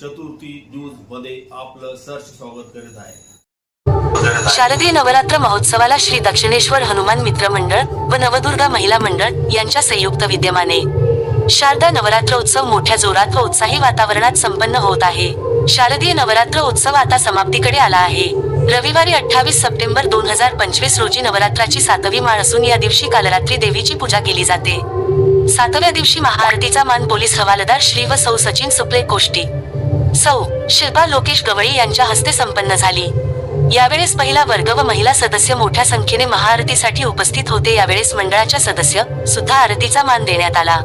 चतुर्थी न्यूजमध्ये आपलं सर्च स्वागत करीत आहे. शारदीय नवरात्र महोत्सवाला श्री दक्षिणेश्वर हनुमान मित्र मंडळ व नवदुर्गा महिला मंडळ यांच्या संयुक्त विद्यमाने. शारदा नवरात्र उत्सव मोठ्या जोरात व उत्साही वातावरणात संपन्न होत आहे. शारदीय नवरात्र उत्सव आता समाप्तीकडे आला आहे. रविवारी अठ्ठावीस सप्टेंबर दोन हजार पंचवीस रोजी नवरात्राची सातवी माळ असून या दिवशी कालरात्री देवीची पूजा केली जाते. सातव्या दिवशी महाआरतीचा मान पोलीस हवालदार श्री व सौ सचिन सुपले कोष्टी. सौ शिल्पा लोकेश गवळी यांच्या हस्ते संपन्न झाली. यावेळेस पहिला वर्ग व महिला सदस्य मोठ्या संख्येने महाआरतीसाठी उपस्थित होते यावेळेस मंडळाच्या सदस्य सुद्धा आरतीचा मान देण्यात आला.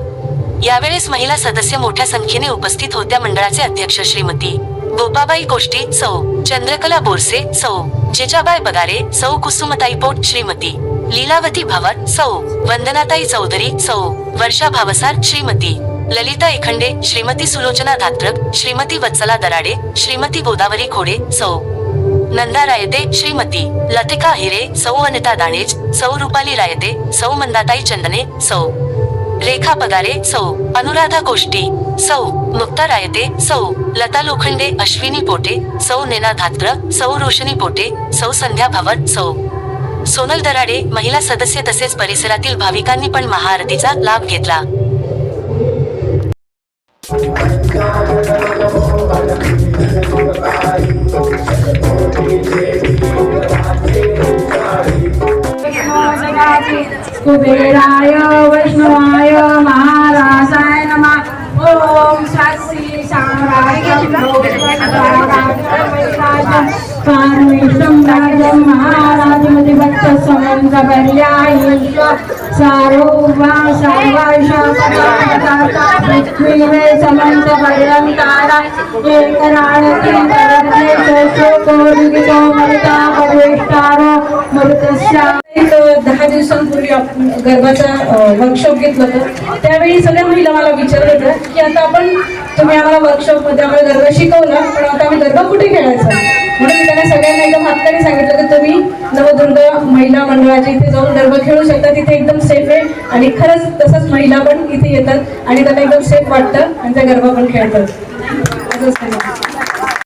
यावेळेस महिला सदस्य मोठ्या संख्येने उपस्थित होत्या मंडळाचे अध्यक्ष श्रीमती गोपाबाई कोष्टी सौ चंद्रकला बोरसे सौ जेजाबाई बगारे सौ कुसुमताई पोट श्रीमती लीलावती भावर सौ. वंदनाताई चौधरी सौ. वर्षा भावसार श्रीमती. ललिता एखंडे श्रीमती सुलोचना धात्रक श्रीमती वत्सला दराडे श्रीमती गोदावरी खोडे सौ. नंदा रायते श्रीमती. लतिका हिरे सौ. अनिता दाणेज सौ. रुपाली रायते सौ. मंदाताई चंदने सौ. रेखा पगारे सौ. अनुराधा कोष्टी सौ. मुक्ता रायते सौ. लता लोखंडे अश्विनी पोटे सौ. नेना धात्र सौ. रोशनी पोटे सौ. संध्या भवन सौ. सोनल दराडे महिला सदस्य तसेच परिसरातील भाविकांनी पण महाआरतीचा लाभ घेतला. कुबेराय वैष्णवाय महाराजाय नमः. ओम शास्त्री साम्राज्यं कार्मेशं राजं महाराजमधिपत्य समन्त्रपर्यायीश सारोवा सर्वाश पृथ्वीवे समन्त्रपर्यन्तारा एकराळती मृतस्या दहा दिवसांपूर्वी आपण गर्भाचा वर्कशॉप घेतलं होतं. त्यावेळी सगळ्या महिला मला विचारत होत्या की आता आपण तुम्ही आम्हाला वर्कशॉपमध्ये आम्हाला गर्भ शिकवला पण आता आम्ही गर्भ कुठे खेळायचा? हक्काने सांगितलं की तुम्ही नवदुर्ग महिला मंडळाच्या इथे जाऊन गर्भ खेळू शकता. तिथे एकदम सेफ आहे. आणि खरंच तसंच महिला पण इथे येतात. आणि त्यांना एकदम सेफ वाटतं. आणि त्या गर्भ पण खेळतात. असंच